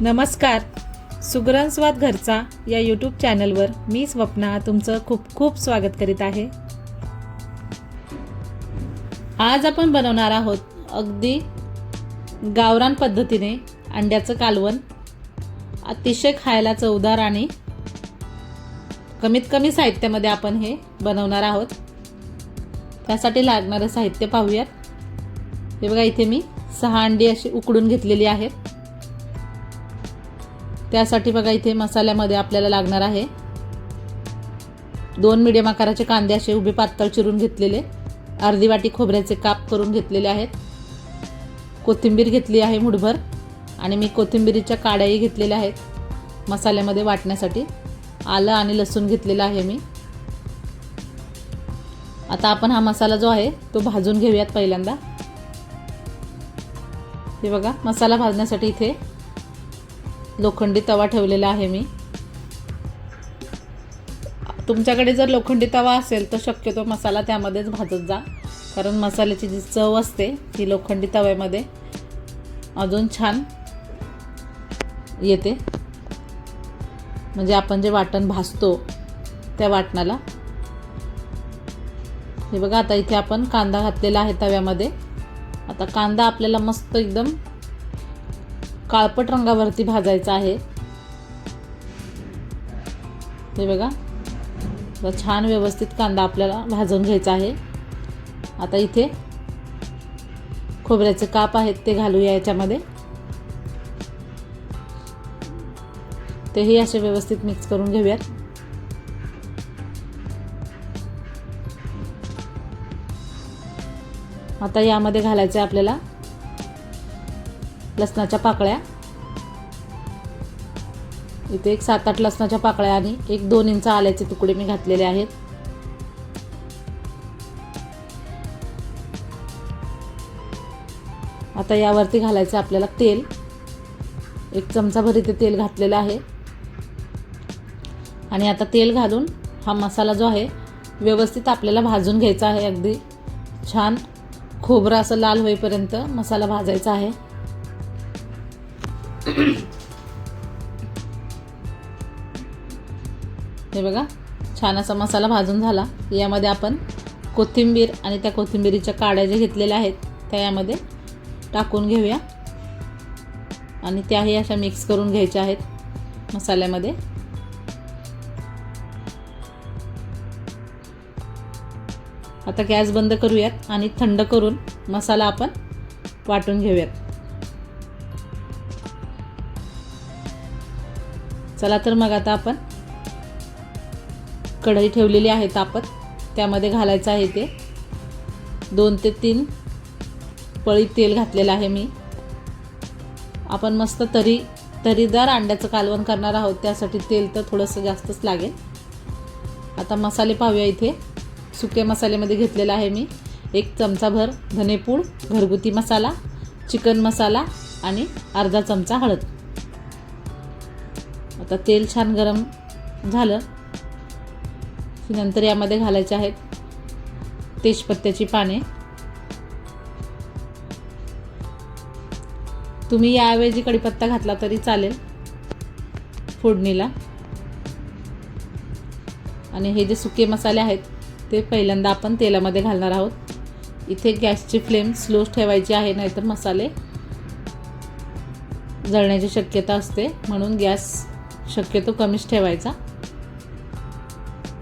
नमस्कार. सुगरणस्वाद घरचा या यूट्यूब चॅनलवर मी स्वप्ना तुमचं खूप खूप स्वागत करीत आहे. आज आपण बनवणार आहोत अगदी गावरान पद्धतीने अंड्याचं कालवण. अतिशय खायला चवदार आणि कमीत कमी साहित्यामध्ये आपण हे बनवणार आहोत. त्यासाठी लागणारं साहित्य पाहूयात. हे बघा इथे मी सहा अंडी अशी उकडून घेतलेली आहेत. त्यासाठी बघा इथे मसाल्यामध्ये आपल्याला लागणार आहे दोन मिडियम आकाराचे कांदे असे उभे पातळ चिरून घेतलेले. अर्धी वाटी खोबऱ्याचे काप करून घेतलेले आहेत. कोथिंबीर घेतली आहे मुठभर आणि मी कोथिंबीरीच्या काड्याही घेतलेल्या आहेत मसाल्यामध्ये वाटण्यासाठी. आलं आणि लसूण घेतलेलं आहे मी. आता आपण हा मसाला जो आहे तो भाजून घेऊयात पहिल्यांदा. हे बघा मसाला भाजण्यासाठी इथे लोखंडी तवा ठेवलेला आहे मी. तुमच्याकडे जर लोखंडी तवा असेल तर शक्यतो मसाला त्यामध्येच भाजत जा. कारण मसाल्याची जी चव असते ती लोखंडी तव्यामध्ये अजून छान येते. म्हणजे आपण जे वाटण भाजतो त्या वाटणाला. हे बघा आता इथे आपण कांदा घातलेला आहे तव्यामध्ये. आता कांदा आपल्याला मस्त एकदम काळपट रंगावरती भाजायचा आहे. हे बघा. तर छान व्यवस्थित कांदा आपल्याला भाजून घ्यायचा आहे. आता इथे खोबऱ्याचे काप आहेत ते घालूया याच्यामध्ये. तेही असे व्यवस्थित मिक्स करून घेऊयात. आता यामध्ये घालायचे आपल्याला लसणाच्या पाकळ्या. इथे एक सात आठ लसणाच्या पाकळ्या आणि एक दोन इंच आल्याचे तुकडे मी घातलेले आहेत. आता यावरती घालायचं आपल्याला तेल. एक चमचाभर इथे तेल घातलेलं आहे. आणि आता तेल घालून हा मसाला जो आहे व्यवस्थित आपल्याला भाजून घ्यायचा आहे. अगदी छान खोबरं असं लाल होईपर्यंत मसाला भाजायचा आहे. हे बघा छान असा मसाला भाजून झाला. यामध्ये आपण कोथिंबीर आणि त्या कोथिंबीरीच्या काड्या ज्या घेतलेल्या आहेत त्या यामध्ये टाकून घेऊया. आणि त्याही अशा मिक्स करून घ्यायच्या आहेत मसाल्यामध्ये. आता गॅस बंद करूयात आणि थंड करून मसाला आपण वाटून घेऊयात. चला तर मग आता आपण कढई ठेवलेली आहे तापत. त्यामध्ये घालायचं आहे ते. दोन ते तीन पळी तेल घातलेलं आहे मी. आपण मस्त तरी तरीदार अंड्याचं कालवण करणार आहोत. त्यासाठी तेल तर थोडंसं जास्तच लागेल. आता मसाले पाहूया इथे. सुके मसाल्यामध्ये घेतलेला आहे मी. एक चमचाभर धनेपूड घरगुती मसाला चिकन मसाला आणि अर्धा चमचा हळद. आता तेल छान गरम झालं. की नंतर यामध्ये घालायचे आहेत तेजपत्त्याची पाने. तुम्ही याऐवजी कढीपत्ता घातला तरी चालेल फोडणीला. आणि हे जे सुके मसाले आहेत ते पहिल्यांदा आपण तेलामध्ये घालणार आहोत. इथे गॅसची फ्लेम स्लो ठेवायची आहे नाहीतर मसाले जळण्याची शक्यता असते. म्हणून गॅस शक्यतो कमीच ठेवायचा.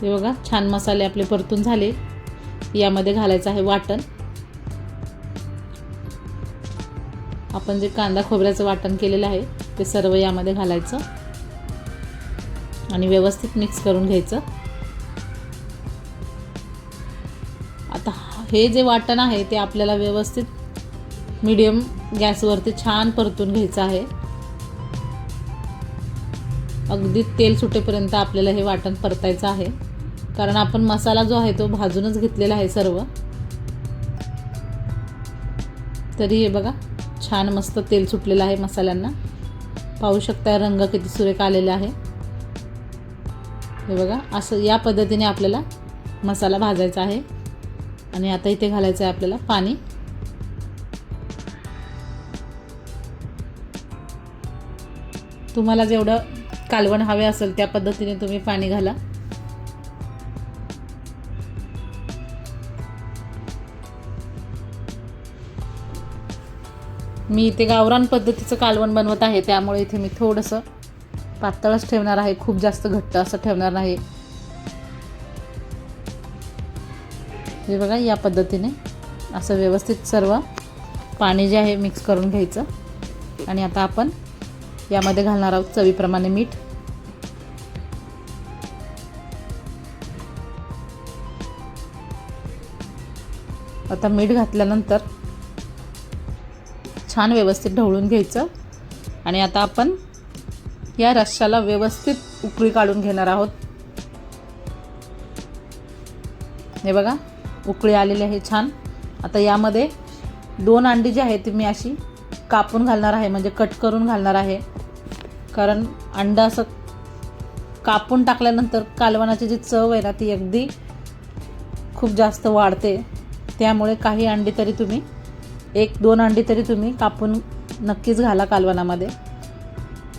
हे बघा छान मसाले आपले परतून झाले. यामध्ये घालायचं आहे वाटण. आपण जे कांदा खोबऱ्याचं वाटण केलेलं आहे ते सर्व यामध्ये घालायचं. आणि व्यवस्थित मिक्स करून घ्यायचं. आता हे जे वाटण आहे ते आपल्याला व्यवस्थित मीडियम गॅसवरती छान परतून घ्यायचं आहे. अगदी तेल सुटेपर्यंत आपल्याला हे वाटण परतायचं आहे. कारण आपण मसाला जो आहे तो भाजूनच घेतलेला आहे सर्व. तरी हे बघा छान मस्त तेल सुटलेलं आहे मसाल्यांना. पाहू शकता रंग किती सुरेख आलेला आहे. हे बघा असं या पद्धतीने आपल्याला मसाला भाजायचा आहे. आणि आता इथे घालायचं आहे आपल्याला पाणी. तुम्हाला जेवढं कालवण हवे असेल त्या पद्धतीने तुम्ही पाणी घाला. मी इथे गावरान पद्धतीचं कालवण बनवत आहे त्यामुळे इथे मी थोडंसं पातळच ठेवणार आहे खूप जास्त घट्ट असं ठेवणार नाही. हे बघा या पद्धतीने असं व्यवस्थित सर्व पाणी जे आहे मिक्स करून घ्यायचं. आणि आता आपण यामध्ये घालणार आहोत चवीप्रमाणे मीठ. आता मीठ घातल्यानंतर छान व्यवस्थित ढवळून घ्यायचं. आणि आता आपण या रश्श्याला व्यवस्थित उकळी काढून घेणार आहोत. हे बघा उकळी आलेली आहे छान. आता यामध्ये दोन अंडी जी आहेत ती मी अशी कापून घालणार आहे म्हणजे कट करून घालणार आहे. कारण अंडा असं कापून टाकल्यानंतर कालवणाची जी चव आहे ना ती अगदी खूप जास्त वाढते. त्यामुळे काही अंडी तरी तुम्ही एक दोन अंडी तरी तुम्ही कापून नक्कीच घाला कालवणामध्ये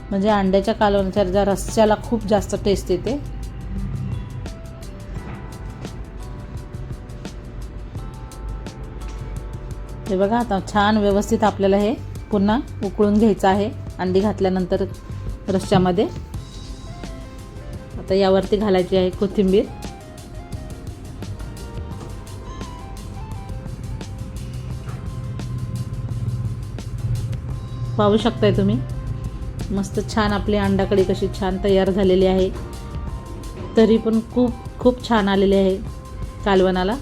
म्हणजे अंड्याच्या कालवणाच्या ज्या रस्स्याला खूप जास्त टेस्ट येते. हे बघा आता छान व्यवस्थित आपल्याला हे पुन्हा उकळून घ्यायचं आहे. अंडी घातल्यानंतर रश्श्यामध्ये आता यावरती घालायची आहे कोथिंबीर. पाहू शकताय तुम्ही? मस्त छान आपली अंडाकडी कशी छान तयार झालेली आहे. तरी पण खूप खूप छान आलेली आहे कालवणाला.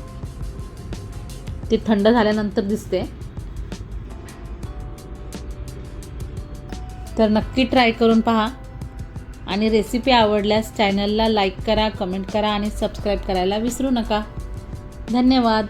ती थंड झाल्यानंतर दिसते. तर नक्की ट्राय करून पहा. आणि रेसिपी आवडल्यास चॅनलला लाईक करा कमेंट करा आणि सबस्क्राईब करायला विसरू नका. धन्यवाद.